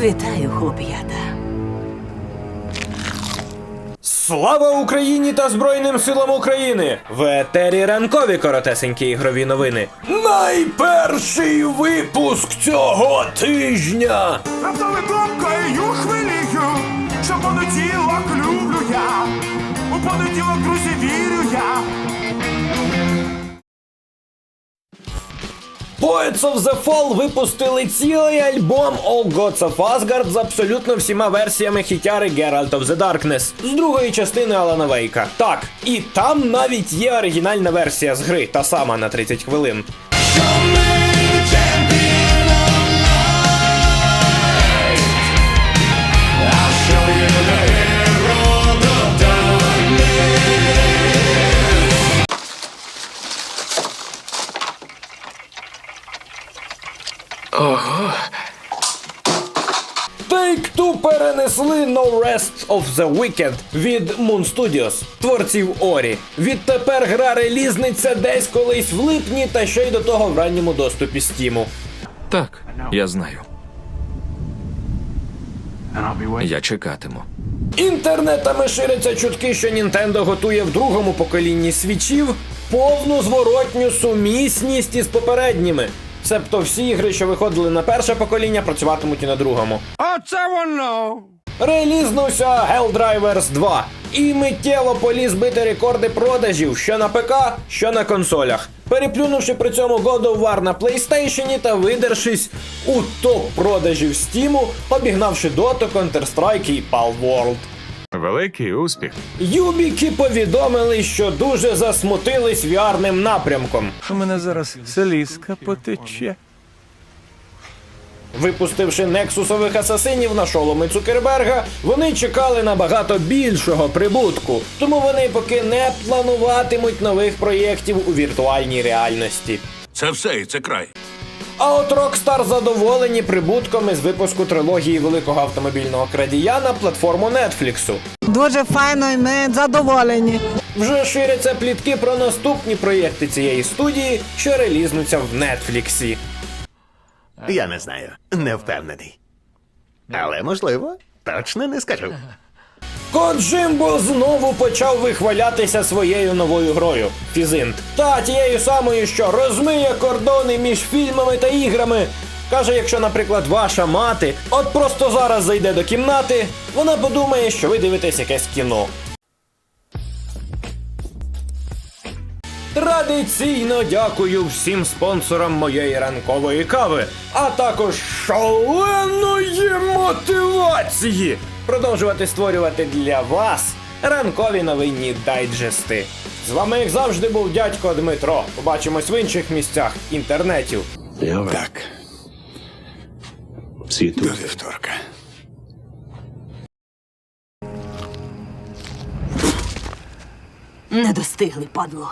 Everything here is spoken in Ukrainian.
Вітаю, хлоп'ята. Слава Україні та Збройним силам України! В етері ранкові коротесенькі ігрові новини. Найперший випуск цього тижня. Раптовий думкою хвилію, що понеділок люблю я, у понеділок, друзі, вірю Poets of the Fall випустили цілий альбом All Gods of Asgard з абсолютно всіма версіями хітяри Geralt of the Darkness з другої частини Алана Вейка. Так, і там навіть є оригінальна версія з гри, та сама на 30 хвилин. Take-Two перенесли No Rest of the Wicked від Moon Studios, творців Орі. Відтепер гра релізниця десь колись в липні та ще й до того в ранньому доступі Стіму. Так, я знаю. Я чекатиму. Інтернетами ширяться чутки, що Nintendo готує в другому поколінні свічів повну зворотню сумісність із попередніми. Себто всі ігри, що виходили на перше покоління, працюватимуть і на другому. Оце воно! Релізнувся Helldivers 2 і миттєво поліз бити рекорди продажів що на ПК, що на консолях, переплюнувши при цьому God of War на PlayStation та видершись у топ продажів Steam, обігнавши Dota, Counter-Strike і Palworld. Великий успіх. Юбіки повідомили, що дуже засмутились віарним напрямком. У мене зараз селізка потече. Випустивши нексусових асасинів на шоломи Цукерберга, вони чекали набагато більшого прибутку, тому вони поки не плануватимуть нових проєктів у віртуальній реальності. Це все і це край. А от Rockstar задоволені прибутками з випуску трилогії великого автомобільного крадія на платформу Netflix. Дуже файно і ми задоволені. Вже ширяться плітки про наступні проєкти цієї студії, що релізнуться в Нетфліксі. Я не знаю, не впевнений. Але можливо, точно не скажу. Коджимбо знову почав вихвалятися своєю новою грою Фізинт. Та тією самою, що розмиє кордони між фільмами та іграми. Каже, якщо, наприклад, ваша мати от просто зараз зайде до кімнати, вона подумає, що ви дивитесь якесь кіно. Традиційно дякую всім спонсорам моєї ранкової кави, а також шаленої мотивації продовжувати створювати для вас ранкові новинні дайджести. З вами, як завжди, був дядько Дмитро. Побачимось в інших місцях інтернетів. Так. До вівторка. Не достигли, падло.